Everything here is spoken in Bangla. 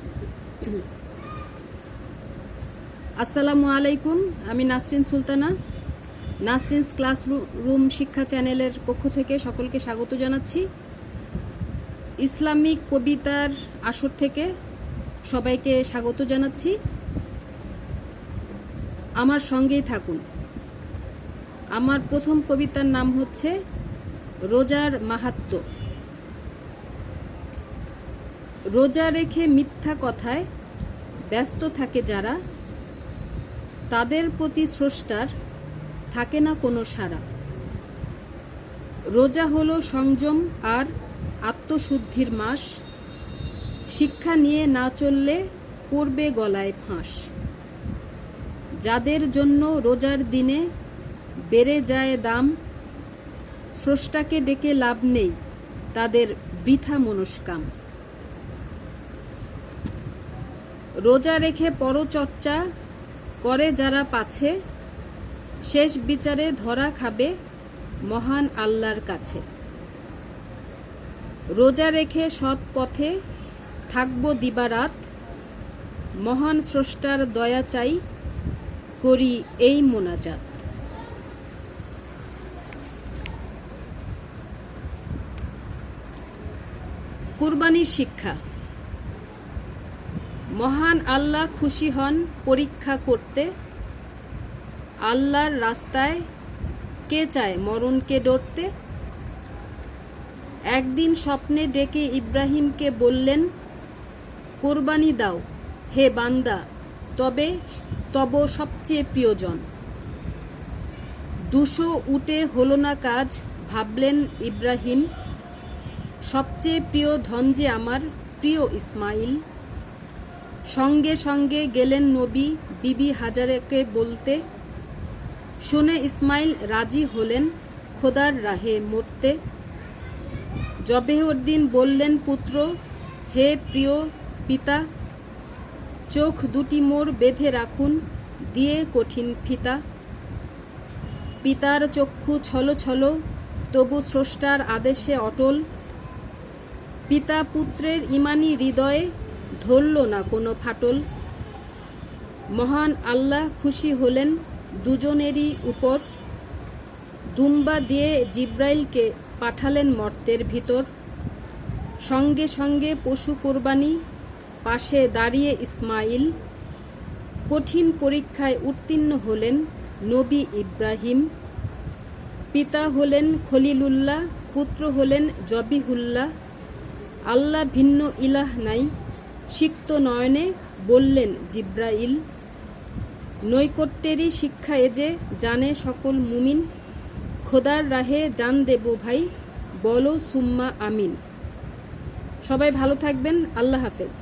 আসসালামু আলাইকুম, আমি নাসরিন সুলতানা। নাসরিনস ক্লাস রুম শিক্ষা চ্যানেলের পক্ষ থেকে সকলকে স্বাগত জানাচ্ছি। ইসলামিক কবিতার আসর থেকে সবাইকে স্বাগত জানাচ্ছি। আমার সঙ্গেই থাকুন। আমার প্রথম কবিতার নাম হচ্ছে রোজার মাহাত্ম্য। রোজা রেখে মিথ্যা কথায় ব্যস্ত থাকে যারা, তাদের প্রতি স্রষ্টার থাকে না কোনো সারা রোজা হলো সংযম আর আত্মশুদ্ধির মাস। শিক্ষা নিয়ে না চললে পড়বে গলায় ফাঁস। যাদের জন্য রোজার দিনে বেড়ে যায় দাম, স্রষ্টাকে ডেকে লাভ নেই, তাদের বৃথা মনস্কাম। রোজা রেখে পরচর্চা করে যারা পাছে শেষ বিচারে ধরা খাবে মহান আল্লাহর কাছে। রোজা রেখে সৎ পথে থাকব দিবারাত মহান স্রষ্টার দয়া চাই, করি এই মোনাজাত। কুরবানির শিক্ষা। মহান আল্লাহ খুশি হন পরীক্ষা করতে। আল্লাহর রাস্তায় কে চায় মরণকে ডরতে? একদিন স্বপ্নে ডেকে ইব্রাহিমকে বললেন, কোরবানি দাও, হে বান্দা, তবে, তব সবচেয়ে প্রিয়জন। দুশো উটে হলো না কাজ, ভাবলেন ইব্রাহিম। সবচেয়ে প্রিয় ধন যে আমার, প্রিয় ইসমাইল। সঙ্গে সঙ্গে গেলেন নবী বিবি হাজারেকে বলতে, শুনে ইসমাইল, রাজি হলেন, খোদার রাহে মরতে। জবেহদ্দিন বললেন, পুত্র, হে প্রিয় পিতা, চোখ দুটি মোর বেঁধে রাখুন, দিয়ে কঠিন ফিতা। পিতার চক্ষু ছল ছলো, তবু স্রষ্টার আদেশে অটল। পিতা পুত্রের ইমানি হৃদয়ে ধরল না কোনো ফাটল। মহান আল্লাহ খুশি হলেন দুজনেরই উপর। দুম্বা দিয়ে জিব্রাইলকে পাঠালেন মর্তের ভিতর। সঙ্গে সঙ্গে পশু কোরবানি, পাশে দাঁড়িয়ে ইসমাইল। কঠিন পরীক্ষায় উত্তীর্ণ হলেন নবী ইব্রাহিম। পিতা হলেন খলিলুল্লাহ, পুত্র হলেন জবিহুল্লাহ। আল্লাহ ভিন্ন ইলাহ নাই। সিক্ত নয়নে বললেন জিব্রাইল, নৈকট্যেরই শিক্ষা এ যে জানে সকল মুমিন, খোদার রাহে জান দেব ভাই, বলো সুম্মা আমিন। সবাই ভালো থাকবেন, আল্লাহ হাফেজ।